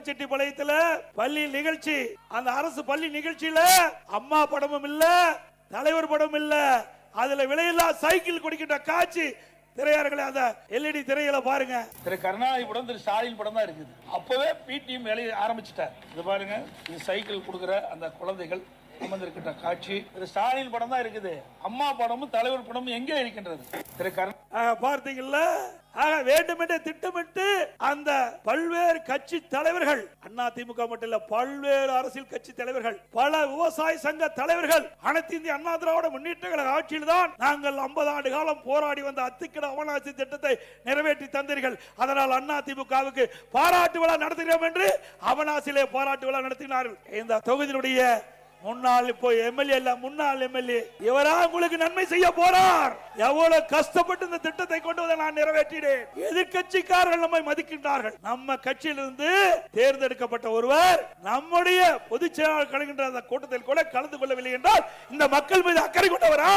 கோபிச்செட்டிப்பாளையத்துல பள்ளி நிகழ்ச்சி. அந்த அரசு பள்ளி நிகழ்ச்சியில அம்மா படமும் இல்ல தலைவர் படம் இல்ல. அதுல விலையில்லா சைக்கிள் குடிக்கின்ற காட்சி. திரையாளர்களே அந்த எல்இடி திரையில பாருங்க. திரு கருணாநிதி படம் திரு ஸ்டாலின் படம் தான் இருக்குது. அப்பவே பிடிஎம் வேலையை ஆரம்பிச்சிட்டார். இது பாருங்க இது சைக்கிள் கொடுக்குற அந்த குழந்தைகள் அமர்ந்திருக்கின்ற காட்சி. திரு ஸ்டாலின் படம் தான் இருக்குது. அம்மா படமும் தலைவர் படமும் எங்கே இருக்கின்றது? திரு கருணா பார்த்தீங்கல்ல? ஆக வேண்டுமென்றே திட்டமிட்டு அந்த பல்வேறு கட்சி தலைவர்கள் அண்ணா திமுக மட்டும் இல்ல பல்வேறு அரசியல் கட்சி தலைவர்கள் பல விவசாய சங்க தலைவர்கள் அனைத்து இந்திய அண்ணா திராவிட முன்னேற்ற கழக ஆட்சியில் தான் நாங்கள் 50 ஆண்டு காலம் போராடி வந்த அத்துக்கிட அவனாசி திட்டத்தை நிறைவேற்றி தந்தீர்கள். அதனால் அண்ணா திமுகவுக்கு பாராட்டு விழா நடத்துகிறோம் என்று அவனாசிலே பாராட்டு விழா நடத்தினார்கள். இந்த தொகுதியினுடைய முன்னாள் இப்போ எம்எல்ஏ இல்ல முன்னாள் எம்எல்ஏ இவரா உங்களுக்கு நன்மை செய்ய போறார். எவ்வளவு கஷ்டப்பட்டு இந்த திட்டத்தை கொண்டு நான் நிறைவேற்றினேன். எதிர்கட்சிக்காரர்கள் நம்மை மதிக்கின்றார்கள். நம்ம கட்சியிலிருந்து தேர்ந்தெடுக்கப்பட்ட ஒருவர் நம்முடைய பொதுச் செயலாளர் கலகின்ற அந்த கூட்டத்தில் கூட கலந்து கொள்ளவில்லை என்றால் இந்த மக்கள் மீது அக்கறை கொண்டவரா?